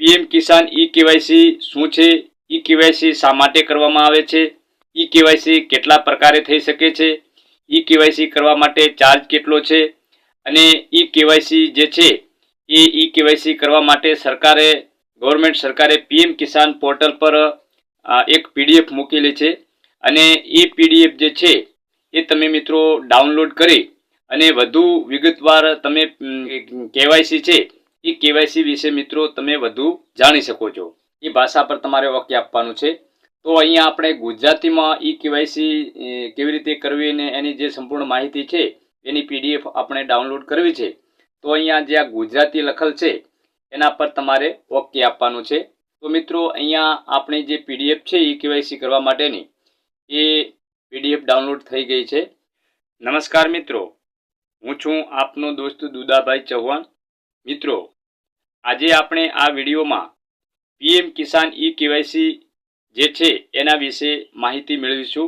PM Kisan e KYC શું છે? E KYC શા માટે કરવામાં આવે છે? ઈ કેવાયસી કેટલા પ્રકારે થઈ શકે છે? ઈ કેવાયસી કરવા માટે ચાર્જ કેટલો છે? અને ઈ કેવાયસી જે છે, એ ઈ કેવાયસી કરવા માટે સરકારે, ગવર્મેન્ટ સરકારે પીએમ કિસાન પોર્ટલ પર એક પીડીએફ મૂકેલી છે. અને એ પીડીએફ જે છે, એ તમે મિત્રો ડાઉનલોડ કરી અને વધુ વિગતવાર તમે કેવાયસી છે એ કેવાયસી વિશે મિત્રો તમે વધુ જાણી શકો છો. એ ભાષા પર તમારે વાક્ય આપવાનું છે. તો અહીંયા આપણે ગુજરાતીમાં ઈ કેવાયસી કેવી રીતે કરવી અને એની જે સંપૂર્ણ માહિતી છે, એની પીડીએફ આપણે ડાઉનલોડ કરવી છે. તો અહીંયા જે આ ગુજરાતી લખેલ છે, એના પર તમારે ઓકે આપવાનું છે. તો મિત્રો અહીંયા આપણી જે પીડીએફ છે ઈ કેવાયસી કરવા માટેની, એ પીડીએફ ડાઉનલોડ થઈ ગઈ છે. નમસ્કાર મિત્રો. હું છું આપનો દોસ્ત દુદાભાઈ ચૌહાણ. મિત્રો આજે આપણે આ વિડીયોમાં પીએમ કિસાન ઈ કેવાયસી જે છે એના વિશે માહિતી મેળવીશું.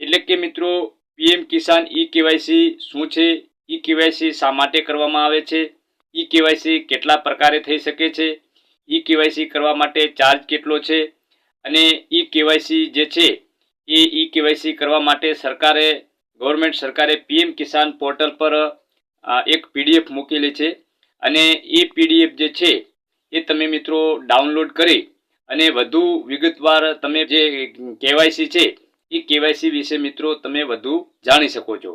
એટલે કે મિત્રો, પીએમ કિસાન ઈ કેવાયસી શું છે? ઈ કેવાયસી શા માટે કરવામાં આવે છે? ઈ કેવાયસી કેટલા પ્રકારે થઈ શકે છે? ઈ કેવાયસી કરવા માટે ચાર્જ કેટલો છે? અને ઈ કેવાયસી જે છે, એ ઈ કેવાયસી કરવા માટે સરકારે, ગવર્મેન્ટ સરકારે પીએમ કિસાન પોર્ટલ પર એક પીડીએફ મૂકેલી છે. અને એ પીડીએફ જે છે, એ તમે મિત્રો ડાઉનલોડ કરી અને વધુ વિગતવાર તમે જે કેવાયસી છે, એ કેવાયસી વિશે મિત્રો તમે વધુ જાણી શકો છો.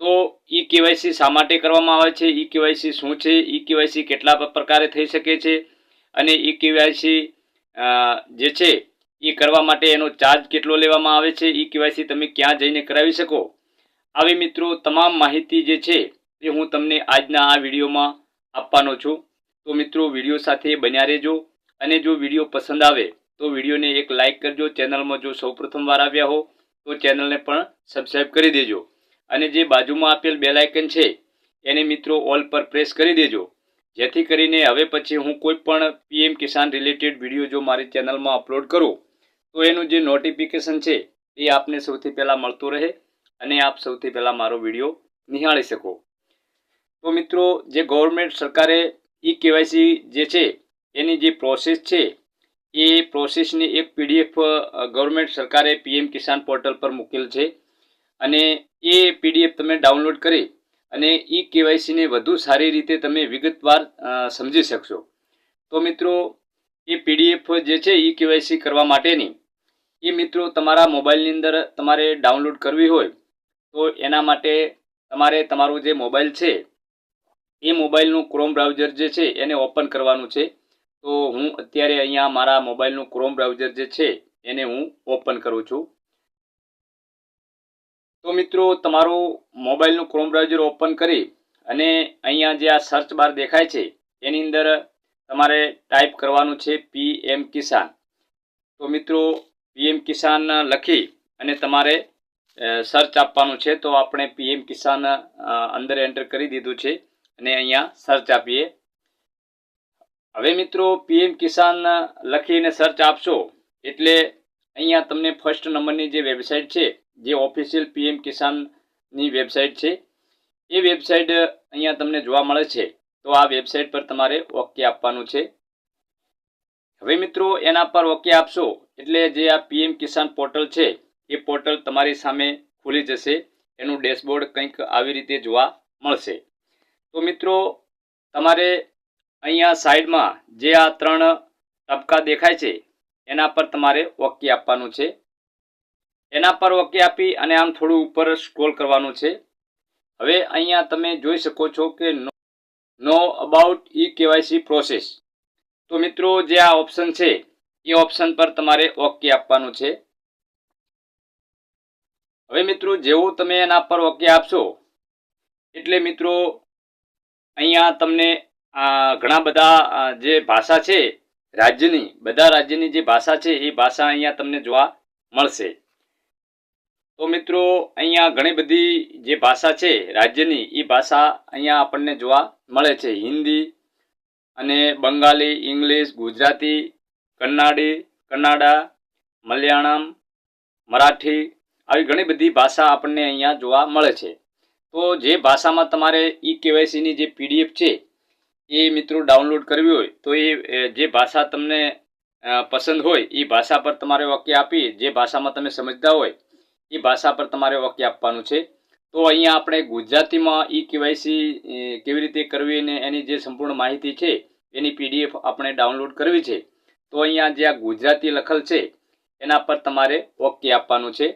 તો ઈ કેવાયસી શા માટે કરવામાં આવે છે? ઈ કેવાયસી શું છે? ઈ કેવાયસી કેટલા પ્રકારે થઈ શકે છે? અને ઈ કેવાયસી જે છે એ કરવા માટે એનો ચાર્જ કેટલો લેવામાં આવે છે? ઈ કેવાયસી તમે ક્યાં જઈને કરાવી શકો? આવી મિત્રો તમામ માહિતી જે છે, એ હું તમને આજના આ વિડીયોમાં આપવાનો છું. તો મિત્રો, વીડિયો સાથે બન્યા રહેજો. અને જો વીડિયો પસંદ આવે, તો વિડીયોને એક લાઇક કરજો. ચેનલમાં જો સૌ પ્રથમવાર આવ્યા હો, તો ચેનલને પણ સબસ્ક્રાઈબ કરી દેજો. અને જે બાજુમાં આપેલ બે લાયકન છે, એને મિત્રો ઓલ પર પ્રેસ કરી દેજો. જેથી કરીને હવે પછી હું કોઈ પણ પીએમ કિસાન રિલેટેડ વીડિયો જો મારી ચેનલમાં અપલોડ કરું, તો એનું જે નોટિફિકેશન છે, એ આપને સૌથી પહેલાં મળતું રહે અને આપ સૌથી પહેલાં મારો વીડિયો નિહાળી શકો. તો મિત્રો, જે ગવર્મેન્ટ સરકારે ઈ કેવાયસી જે છે, એની જે પ્રોસેસ છે, એ પ્રોસેસની એક પીડીએફ ગવર્મેન્ટ સરકારે પીએમ કિસાન પોર્ટલ પર મૂકેલ છે. અને એ પીડીએફ તમે ડાઉનલોડ કરી અને ઈ કેવાયસીને વધુ સારી રીતે તમે વિગતવાર સમજી શકશો. તો મિત્રો, એ પીડીએફ જે છે, ઈ કેવાયસી કરવા માટેની, એ મિત્રો તમારા મોબાઈલની અંદર તમારે ડાઉનલોડ કરવી હોય, તો એના માટે તમારે તમારો જે મોબાઈલ છે એ મોબાઈલનું ક્રોમ બ્રાઉઝર જે છે, એને ઓપન કરવાનું છે. તો હું અત્યારે અહીંયા મારા મોબાઈલનું ક્રોમ બ્રાઉઝર જે છે, એને હું ઓપન કરું છું. તો મિત્રો, તમારું મોબાઈલનું ક્રોમ બ્રાઉઝર ઓપન કરી અને અહીંયા જે આ સર્ચ બાર દેખાય છે, એની અંદર તમારે ટાઈપ કરવાનું છે પી એમ કિસાન તો મિત્રો પીએમ કિસાન લખી અને તમારે સર્ચ આપવાનું છે. તો આપણે પીએમ કિસાન અંદર એન્ટર કરી દીધું છે. અને અહીંયા સર્ચ આપીએ. હવે મિત્રો પીએમ કિસાન લખીને સર્ચ આપશો. એટલે અહીંયા તમને ફર્સ્ટ નંબરની જે વેબસાઇટ છે, જે ઓફિશિયલ પીએમ કિસાનની વેબસાઇટ છે, એ વેબસાઇટ અહીંયા તમને જોવા મળે છે. તો આ વેબસાઇટ પર તમારે ઓકે આપવાનું છે. હવે મિત્રો, એના પર ઓકે આપશો. એટલે જે આ પીએમ કિસાન પોર્ટલ છે, એ પોર્ટલ તમારી સામે ખુલી જશે. એનું ડેશબોર્ડ કંઈક આવી રીતે જોવા મળશે. તો મિત્રો, તમારે અહીંયા સાઈડમાં જે આ ત્રણ તબકા દેખાય છે, એના પર તમારે ઓકે આપવાનું છે. એના પર ઓકે આપી અને આમ થોડું ઉપર સ્ક્રોલ કરવાનું છે. હવે અહીંયા તમે જોઈ શકો છો કે know about e KYC process. તો મિત્રો, જે આ ઓપ્શન છે, એ ઓપ્શન પર તમારે ઓકે આપવાનું છે. હવે મિત્રો, જેવું તમે એના પર ઓકે આપશો, એટલે મિત્રો અહીંયા તમને ઘણા બધા જે ભાષા છે, રાજ્યની, બધા રાજ્યની જે ભાષા છે, એ ભાષા અહીંયા તમને જોવા મળશે. તો મિત્રો, અહીંયા ઘણી બધી જે ભાષા છે, રાજ્યની, એ ભાષા અહીંયા આપણને જોવા મળે છે. હિન્દી અને બંગાળી, ઇંગ્લિશ, ગુજરાતી, કન્નાડી, કન્નાડા, મલયાળમ, મરાઠી, આવી ઘણી બધી ભાષા આપણને અહીંયા જોવા મળે છે. તો જે ભાષામાં તમારે ઈ કેવાયસીની જે પીડીએફ છે, એ મિત્રો ડાઉનલોડ કરવી હોય, તો એ જે ભાષા તમને પસંદ હોય એ ભાષા પર તમારે વાક્ય આપી, જે ભાષામાં તમે સમજતા હોય, એ ભાષા પર તમારે વાક્ય આપવાનું છે. તો અહીંયા આપણે ગુજરાતીમાં ઈ કેવાયસી કેવી રીતે કરવી અને એની જે સંપૂર્ણ માહિતી છે, એની પીડીએફ આપણે ડાઉનલોડ કરવી છે. તો અહીંયા જે આ ગુજરાતી લખેલ છે, એના પર તમારે ઓકે આપવાનું છે.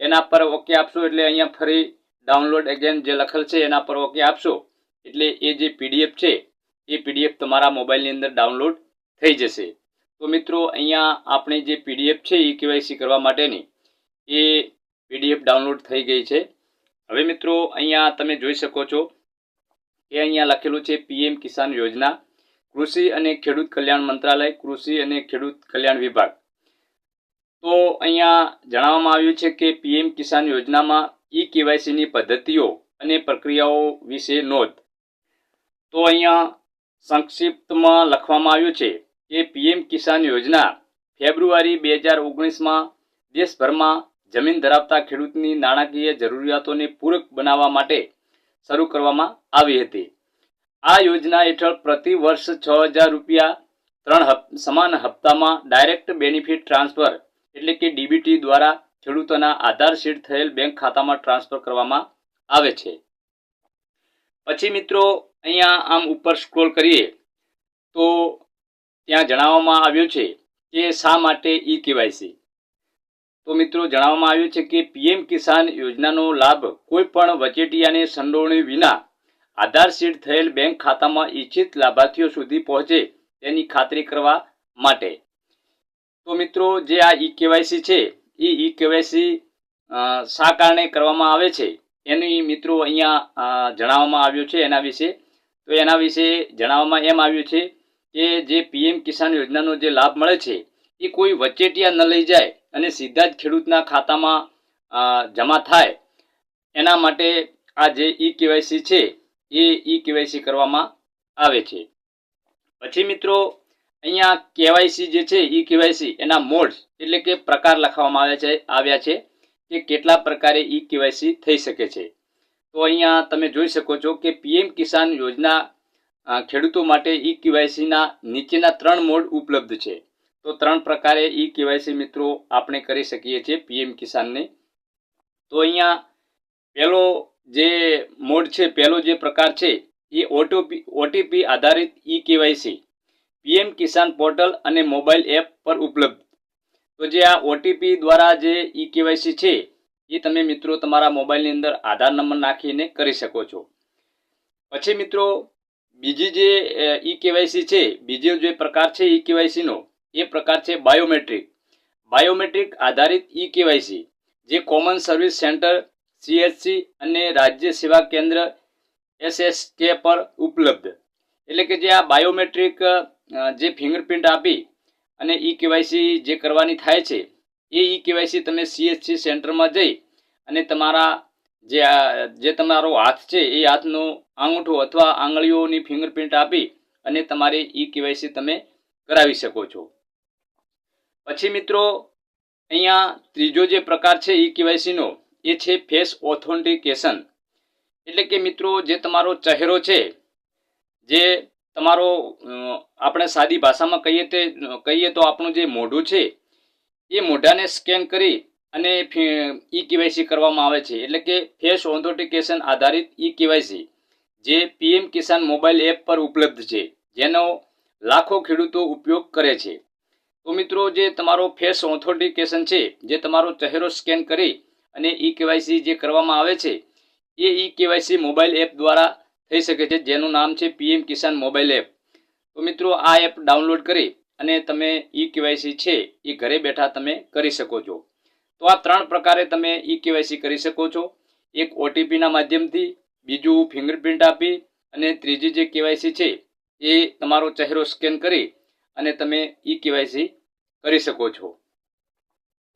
એના પર ઓકે આપશો એટલે અહીંયા ફરી ડાઉનલોડ અગેન જે લખેલ છે એના પર ઓકે આપશો. એટલે એ જે પીડીએફ છે, એ પીડીએફ તમારા મોબાઈલની અંદર ડાઉનલોડ થઈ જશે. તો મિત્રો, અહીંયા આપણે જે પીડીએફ છે એ કેવાયસી કરવા માટેની, એ પીડીએફ ડાઉનલોડ થઈ ગઈ છે. હવે મિત્રો, અહીંયા તમે જોઈ શકો છો કે અહીંયા લખેલું છે પીએમ કિસાન યોજના, કૃષિ અને ખેડૂત કલ્યાણ મંત્રાલય, કૃષિ અને ખેડૂત કલ્યાણ વિભાગ. તો અહીંયા જણાવવામાં આવ્યું છે કે પીએમ કિસાન યોજનામાં ઈ કેવાયસીની પદ્ધતિઓ અને પ્રક્રિયાઓ વિશે નોંધ. તો અહીંયા સંક્ષિપ્તમાં લખવામાં આવ્યું છે કે પીએમ કિસાન યોજના ફેબ્રુઆરી બે હજાર ઓગણીસમાં દેશભરમાં જમીન ધરાવતા ખેડૂતની નાણાકીય જરૂરિયાતોને પૂરક બનાવવા માટે શરૂ કરવામાં આવી હતી. આ યોજના હેઠળ પ્રતિ વર્ષ છ હજાર રૂપિયા ત્રણ સમાન હપ્તામાં ડાયરેક્ટ બેનિફિટ ટ્રાન્સફર એટલે કે ડીબીટી દ્વારા ખેડૂતોના આધાર શીટ થયેલ બેંક ખાતામાં ટ્રાન્સફર કરવામાં આવે છે. પછી મિત્રો, અહીંયા આમ ઉપર સ્ક્રોલ કરીએ, તો ત્યાં જણાવવામાં આવ્યું છે કે શા માટે ઈ કેવાયસી તો મિત્રો, જણાવવામાં આવ્યું છે કે પીએમ કિસાન યોજનાનો લાભ કોઈ પણ વચેટિયાની સંડોવણી વિના આધાર શીટ થયેલ બેંક ખાતામાં ઈચ્છિત લાભાર્થીઓ સુધી પહોંચે તેની ખાતરી કરવા માટે. તો મિત્રો, જે આ ઈ કેવાયસી છે એ ઈ કેવાયસી શા કારણે કરવામાં આવે છે? એની મિત્રો અહીંયા જણાવવામાં આવ્યું છે એના વિશે. તો એના વિશે જણાવવામાં એમ આવ્યું છે કે જે પીએમ કિસાન યોજનાનો જે લાભ મળે છે, એ કોઈ વચેટિયા ન લઈ જાય અને સીધા જ ખેડૂતના ખાતામાં જમા થાય. એના માટે આ જે ઈ કેવાયસી છે, એ ઈ કેવાયસી કરવામાં આવે છે. પછી મિત્રો અહીંયા કેવાયસી જે છે, ઈ કેવાયસી એના મોડ્સ એટલે કે પ્રકાર લખવામાં આવ્યા છે આવ્યા છે કે કેટલા પ્રકારે ઈ કેવાયસી થઈ શકે છે. તો અહીંયા તમે જોઈ શકો છો કે પીએમ કિસાન યોજના ખેડૂતો માટે ઈ કેવાયસીના નીચેના ત્રણ મોડ ઉપલબ્ધ છે. તો ત્રણ પ્રકારે ઈ કેવાયસી મિત્રો આપણે કરી શકીએ છીએ પીએમ કિસાનને. તો અહીંયા પહેલો જે મોડ છે પહેલો જે પ્રકાર છે એ ઓટીપી ઓટીપી આધારિત e KYC PM Kisan portal અને મોબાઈલ એપ પર ઉપલબ્ધ. તો જે આ ઓટીપી દ્વારા જે ઈ કેવાયસી છે, એ તમે મિત્રો તમારા મોબાઈલની અંદર આધાર નંબર નાખીને કરી શકો છો. પછી મિત્રો, બીજી જે ઈ કેવાયસી છે, બીજો જે પ્રકાર છે ઈ કેવાયસીનો એ પ્રકાર છે બાયોમેટ્રિક. બાયોમેટ્રિક આધારિત ઈ કેવાયસી જે કોમન સર્વિસ સેન્ટર, સીએચસી અને રાજ્ય સેવા કેન્દ્ર એસએસકે પર ઉપલબ્ધ. એટલે કે જે આ બાયોમેટ્રિક જે ફિંગરપ્રિન્ટ આપી અને ઈ કેવાયસી જે કરવાની થાય છે, એ ઈ કેવાયસી તમે સીએચસી સેન્ટરમાં જઈ અને તમારા જે જે તમારો હાથ છે, એ હાથનો આંગૂઠો અથવા આંગળીઓની ફિંગરપ્રિન્ટ આપી અને તમારી ઈ કેવાયસી તમે કરાવી શકો છો. પછી મિત્રો, અહીંયા ત્રીજો જે પ્રકાર છે ઈ કેવાયસીનો, એ છે ફેસ ઓથોન્ટિકેશન. એટલે કે મિત્રો, જે તમારો ચહેરો છે, જે તમારો આપણે સાદી ભાષામાં કહીએ તે, કહીએ તો આપણું જે મોઢું છે, એ મોઢાને સ્કેન કરી અને ઈ કેવાયસી કરવામાં આવે છે. એટલે કે ફેસ ઓથોન્ટિકેશન આધારિત ઈ કેવાયસી જે પીએમ કિસાન મોબાઈલ એપ પર ઉપલબ્ધ છે, જેનો લાખો ખેડૂતો ઉપયોગ કરે છે. તો મિત્રો, જે તમારો ફેસ ઓથોન્ટિકેશન છે, જે તમારો ચહેરો સ્કેન કરી અને ઈ કેવાયસી જે કરવામાં આવે છે, એ ઈ કેવાયસી મોબાઈલ એપ દ્વારા થઈ શકે છે, જેનું નામ છે પીએમ કિસાન મોબાઈલ એપ. તો મિત્રો, આ એપ ડાઉનલોડ કરી અને તમે ઈ કેવાયસી છે એ ઘરે બેઠા તમે કરી શકો છો. તો આ ત્રણ પ્રકારે તમે ઈ કેવાયસી કરી શકો છો. એક ઓટીપીના માધ્યમથી, બીજું ફિંગરપ્રિન્ટ આપી અને ત્રીજી જે કેવાયસી છે એ તમારો ચહેરો સ્કેન કરી અને તમે ઈ કેવાયસી કરી શકો છો.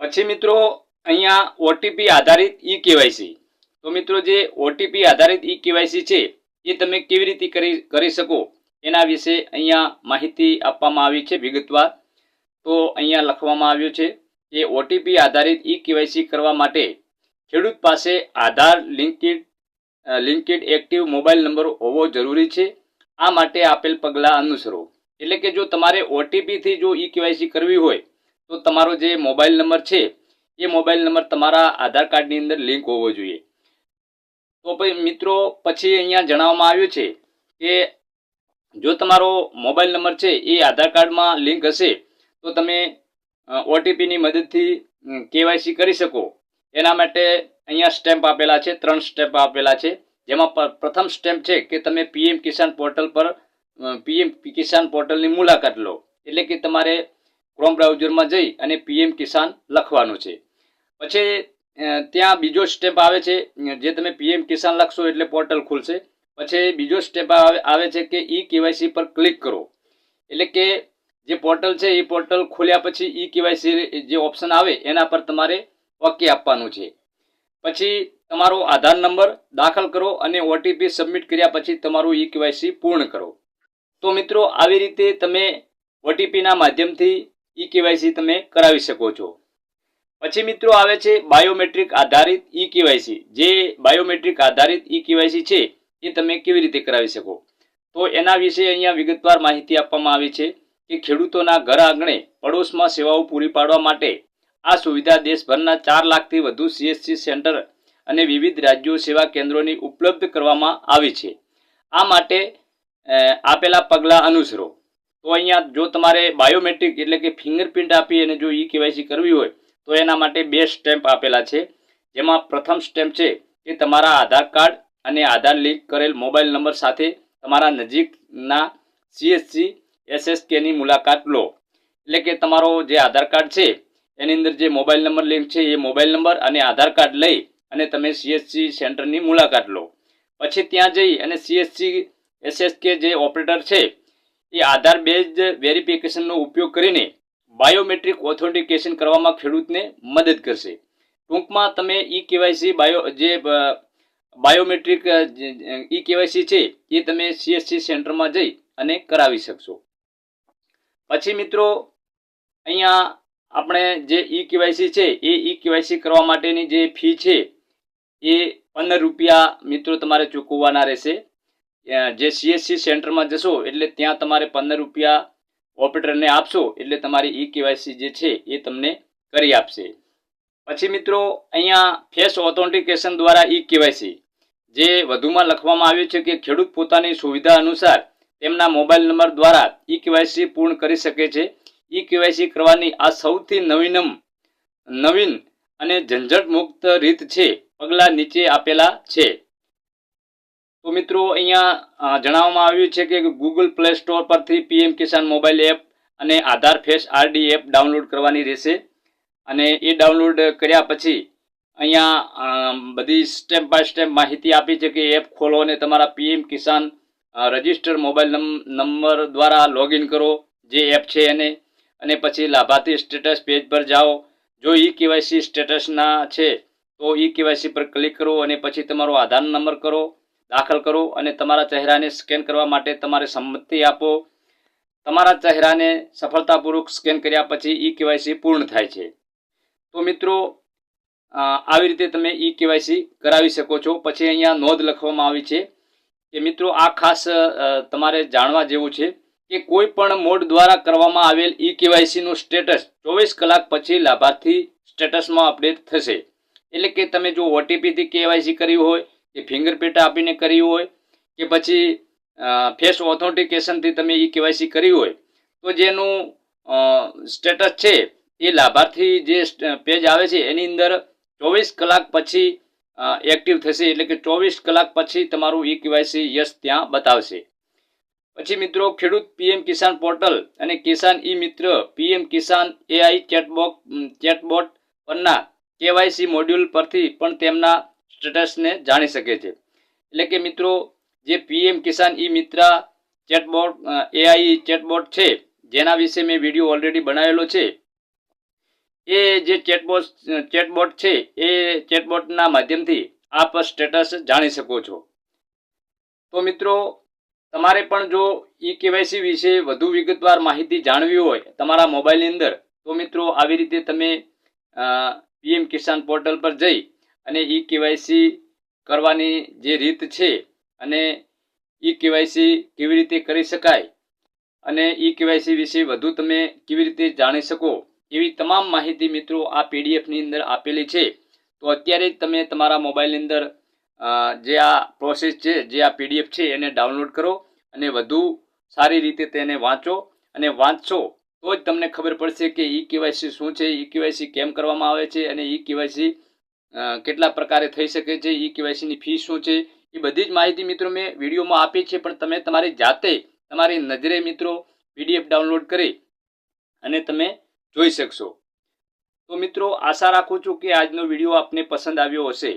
પછી મિત્રો, અહીંયા ઓટીપી આધારિત ઈ કેવાયસી તો મિત્રો, જે ઓટીપી આધારિત ઈ કેવાયસી છે એ તમે કેવી રીતે કરી કરી શકો એના વિશે અહીંયા માહિતી આપવામાં આવી છે વિગતવાર. તો અહીંયા લખવામાં આવ્યું છે કે ઓટીપી આધારિત ઈ કેવાયસી કરવા માટે ખેડૂત પાસે Aadhaar, linked linked active mobile number હોવો જરૂરી છે. આ માટે આપેલ પગલાં અનુસરો. એટલે કે જો તમારે ઓટીપીથી જો ઈ કેવાયસી કરવી હોય, તો તમારો જે મોબાઈલ નંબર છે, એ મોબાઈલ નંબર તમારા આધાર કાર્ડની અંદર લિંક હોવો જોઈએ. તો ભાઈ મિત્રો, પછી અહીંયા જણાવવામાં આવ્યું છે કે જો તમારો મોબાઈલ નંબર છે એ આધાર કાર્ડમાં લિંક હશે, તો તમે ઓટીપીની મદદથી કેવાયસી કરી શકો. એના માટે અહીંયા સ્ટેમ્પ આપેલા છે, ત્રણ સ્ટેમ્પ આપેલા છે. જેમાં પ્રથમ સ્ટેમ્પ છે કે તમે પીએમ કિસાન પોર્ટલ પર પીએમ કિસાન પોર્ટલની મુલાકાત લો. એટલે કે તમારે ક્રોમ બ્રાઉઝરમાં જઈ અને પીએમ કિસાન લખવાનું છે. પછી ત્યાં બીજો સ્ટેપ આવે છે, જે તમે પીએમ કિસાન લખશો એટલે પોર્ટલ ખુલશે. પછી બીજો સ્ટેપ આવે છે કે ઈ કેવાયસી પર ક્લિક કરો. એટલે કે જે પોર્ટલ છે, એ પોર્ટલ ખોલ્યા પછી ઈ કેવાયસી જે ઓપ્શન આવે, એના પર તમારે ઓકે આપવાનું છે. પછી તમારો આધાર નંબર દાખલ કરો અને ઓટીપી સબમિટ કર્યા પછી તમારું ઈ કેવાયસી પૂર્ણ કરો. તો મિત્રો, આવી રીતે તમે ઓટીપીના માધ્યમથી ઈ કેવાયસી તમે કરાવી શકો છો. પછી મિત્રો આવે છે બાયોમેટ્રિક આધારિત ઈ કેવાયસી જે બાયોમેટ્રિક આધારિત ઈ કેવાયસી છે, એ તમે કેવી રીતે કરાવી શકો? તો એના વિશે અહીંયા વિગતવાર માહિતી આપવામાં આવી છે કે ખેડૂતોના ઘર આંગણે પડોશમાં સેવાઓ પૂરી પાડવા માટે આ સુવિધા દેશભરના ચાર લાખથી વધુ સીએસસી સેન્ટર અને વિવિધ રાજ્યો સેવા કેન્દ્રોની ઉપલબ્ધ કરવામાં આવી છે. આ માટે આપેલા પગલાં અનુસરો. તો અહીંયા જો તમારે બાયોમેટ્રિક એટલે કે ફિંગરપ્રિન્ટ આપી અને જો ઈ કેવાયસી કરવી હોય તો એના માટે બે સ્ટેમ્પ આપેલા છે. જેમાં પ્રથમ સ્ટેમ્પ છે એ તમારા આધાર કાર્ડ અને આધાર લિંક કરેલ મોબાઈલ નંબર સાથે તમારા નજીકના સીએસસી એસએસકેની મુલાકાત લો. એટલે કે તમારો જે આધાર કાર્ડ છે, એની અંદર જે મોબાઈલ નંબર લિંક છે, એ મોબાઈલ નંબર અને આધાર કાર્ડ લઈ અને તમે સીએસસી સેન્ટરની મુલાકાત લો. પછી ત્યાં જઈ અને સીએસસી એસએસકે જે ઓપરેટર છે, એ આધાર બેઝ વેરિફિકેશનનો ઉપયોગ કરીને બાયોમેટ્રિક ઓથેન્ટિકેશન કરવામાં ખેડૂતને મદદ કરશે. ટૂંકમાં તમે ઈ કેવાયસી બાયો, જે બાયોમેટ્રિક ઈ કેવાયસી છે, એ તમે સીએસસી સેન્ટરમાં જઈ અને કરાવી શકશો. પછી મિત્રો, અહીંયા આપણે જે ઈ કેવાયસી છે, એ ઈ કેવાયસી કરવા માટેની જે ફી છે, એ પંદર રૂપિયા મિત્રો તમારે ચૂકવવાના રહેશે. જે સીએસસી સેન્ટરમાં જશો, એટલે ત્યાં તમારે પંદર રૂપિયા ઓપરેટરને આપશો એટલે તમારી ઈ કેવાયસી જે છે એ તમને કરી આપશે. પછી મિત્રો, અહીંયા ફેસ ઓથેન્ટિકેશન દ્વારા ઈ કેવાયસી. જે વધુમાં લખવામાં આવ્યું છે કે ખેડૂત પોતાની સુવિધા અનુસાર તેમના મોબાઈલ નંબર દ્વારા ઈ કેવાયસી પૂર્ણ કરી શકે છે. ઈ કેવાયસી કરવાની આ સૌથી નવીનમ, નવીન અને ઝંઝટ મુક્ત રીત છે. પગલાં નીચે આપેલા છે. તો મિત્રો, અહીંયા જણાવવામાં આવ્યું છે કે ગૂગલ પ્લે સ્ટોર પરથી પીએમ કિસાન મોબાઈલ એપ અને Aadhaar face RD app download કરવાની રહેશે. અને એ ડાઉનલોડ કર્યા પછી અહીંયા બધી સ્ટેપ બાય સ્ટેપ માહિતી આપી છે કે એપ ખોલો અને તમારા PM Kisan register mobile number દ્વારા લોગિન કરો, જે એપ છે એને. અને પછી લાભાર્થી સ્ટેટસ પેજ પર જાઓ. જો ઈ કેવાયસી સ્ટેટસના છે, તો ઈ કેવાયસી પર ક્લિક કરો અને પછી તમારો આધાર નંબર કરો. દાખલ કરો અને તમારા ચહેરાને સ્કેન કરવા માટે તમારે સંમતિ આપો. તમારા ચહેરાને સફળતાપૂર્વક સ્કેન કર્યા પછી ઈ કેવાયસી પૂર્ણ થાય છે. તો મિત્રો આવી રીતે તમે ઈ કેવાયસી કરાવી શકો છો. પછી અહીંયા નોંધ લખવામાં આવી છે કે મિત્રો, આ ખાસ તમારે જાણવા જેવું છે કે કોઈ પણ મોડ દ્વારા કરવામાં આવેલ ઈ કેવાયસીનું સ્ટેટસ ચોવીસ કલાક પછી લાભાર્થી સ્ટેટસમાં અપડેટ થશે. એટલે કે તમે જો ઓટીપીથી કેવાયસી કર્યું હોય કે ફિંગરપ્રિન્ટ આપીને કરી હોય કે પછી ફેસ ઓથેન્ટિકેશનથી તમે ઈ કેવાયસી કરી હોય, તો જેનું સ્ટેટસ છે. એ લાભાર્થી જે પેજ આવે છે, એની અંદર ચોવીસ કલાક પછી એક્ટિવ થશે. એટલે કે ચોવીસ કલાક પછી તમારું ઈ કેવાયસી યસ ત્યાં બતાવશે. પછી મિત્રો, ખેડૂત પીએમ કિસાન પોર્ટલ અને Kisan e Mitra PM Kisan AI chatbot, chatbot પરના કેવાયસી મોડ્યુલ પરથી પણ તેમના સ્ટેટસને જાણી શકે છે. એટલે કે મિત્રો, જે પીએમ કિસાન ઈ મિત્ર ચેટબોટ એઆઈ ચેટબોટ છે, જેના વિશે મેં વીડિયો ઓલરેડી બનાવેલો છે, એ જે ચેટબોટ ચેટબોટ છે, એ ચેટબોટના માધ્યમથી આપ સ્ટેટસ જાણી શકો છો. તો મિત્રો, તમારે પણ જો ઈ કેવાયસી વિશે વધુ વિગતવાર માહિતી જાણવી હોય તમારા મોબાઈલની અંદર, તો મિત્રો, આવી રીતે તમે પીએમ કિસાન પોર્ટલ પર જઈ અને ઈ કેવાયસી કરવાની જે રીત છે અને ઈ કેવાયસી કેવી રીતે કરી શકાય અને ઈ કેવાયસી વિશે વધુ તમે કેવી રીતે જાણી શકો એવી તમામ માહિતી મિત્રો આ પીડીએફની અંદર આપેલી છે. તો અત્યારે જ તમે તમારા મોબાઈલની અંદર જે આ પ્રોસેસ છે, જે આ પીડીએફ છે એને ડાઉનલોડ કરો અને વધુ સારી રીતે તેને વાંચો અને વાંચશો તો જ તમને ખબર પડશે કે ઈ કેવાયસી શું છે, ઈ કેવાયસી કેમ કરવામાં આવે છે અને ઈ કેવાયસી કેટલા પ્રકારે થઈ શકે છે, ઈ કેવાયસીની ફી શું છે એ બધી જ માહિતી મિત્રો મેં વિડીયોમાં આપી છે, પણ તમે તમારી જાતે તમારી નજરે મિત્રો પીડીએફ ડાઉનલોડ કરી અને તમે જોઈ શકશો. તો મિત્રો, આશા રાખું છું કે આજનો વીડિયો આપને પસંદ આવ્યો હશે.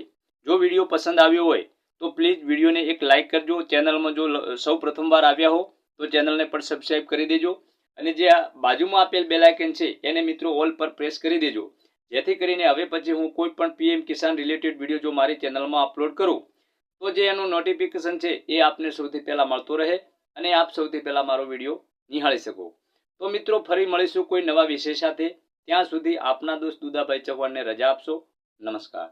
જો વીડિયો પસંદ આવ્યો હોય, તો પ્લીઝ વિડીયોને એક લાઇક કરજો, ચેનલમાં જો સૌ પ્રથમવાર આવ્યા હો, તો ચેનલને પણ સબસ્ક્રાઈબ કરી દેજો અને જે આ બાજુમાં આપેલ બેલાયકન છે, એને મિત્રો ઓલ પર પ્રેસ કરી દેજો. જેથી કરીને હવે પછી હું કોઈ પણ પીએમ કિસાન રિલેટેડ વીડિયો જો મારી ચેનલમાં અપલોડ કરું, તો જે એનું નોટિફિકેશન છે એ આપને સૌથી પહેલાં મળતો રહે અને આપ સૌથી પહેલાં મારો વીડિયો નિહાળી શકો. તો મિત્રો, ફરી મળીશું કોઈ નવા વિષય સાથે. ત્યાં સુધી આપના દોસ્ત દુદાભાઈ ચૌહાણને રજા આપશો. નમસ્કાર.